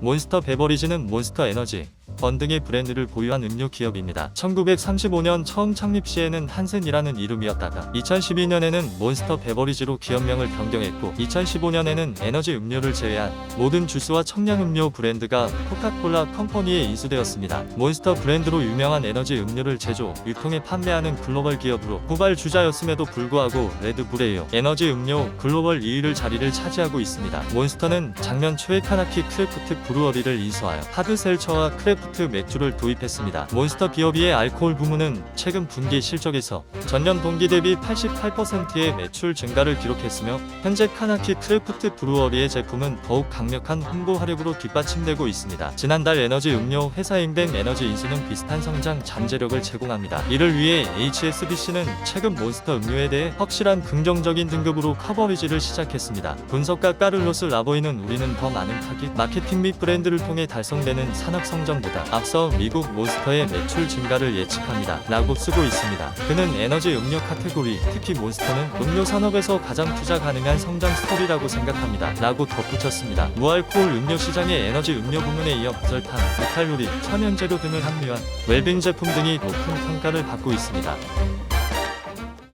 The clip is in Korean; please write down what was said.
몬스터 베버리지는 몬스터 에너지, 번 등의 브랜드를 보유한 음료 기업입니다. 1935년 처음 창립 시에는 한센이라는 이름이었다가 2012년에는 몬스터 베버리지로 기업명을 변경했고 2015년에는 에너지 음료를 제외한 모든 주스와 청량 음료 브랜드가 코카콜라 컴퍼니에 인수되었습니다. 몬스터 브랜드로 유명한 에너지 음료를 제조, 유통에 판매하는 글로벌 기업으로 후발 주자였음에도 불구하고 레드불에요 에너지 음료 글로벌 2위를 자리를 차지하고 있습니다. 몬스터는 작년 초에 카나키 크래프트 브루어리를 인수하여 하드셀처와 크래프트 맥주를 도입했습니다. 몬스터 비어비의 알코올 부문은 최근 분기 실적에서 전년 동기 대비 88%의 매출 증가를 기록했으며 현재 카나키 크래프트 브루어리의 제품은 더욱 강력한 홍보 화력으로 뒷받침되고 있습니다. 지난달 에너지 음료 회사 인뱅 에너지 인수는 비슷한 성장 잠재력을 제공합니다. 이를 위해 HSBC는 최근 몬스터 음료에 대해 확실한 긍정적인 등급으로 커버리지를 시작했습니다. 분석가 까를로스 라보이는 우리는 더 많은 타깃 마케팅 및 브랜드를 통해 달성되는 산업 성장 보다 앞서 미국 몬스터의 매출 증가를 예측합니다. 라고 쓰고 있습니다. 그는 에너지 음료 카테고리, 특히 몬스터는 음료 산업에서 가장 투자 가능한 성장 스토리라고 생각합니다. 라고 덧붙였습니다. 무알코올 음료 시장의 에너지 음료 부문에 이어 무설탕, 무칼로리, 천연재료 등을 함유한 웰빙 제품 등이 높은 평가를 받고 있습니다.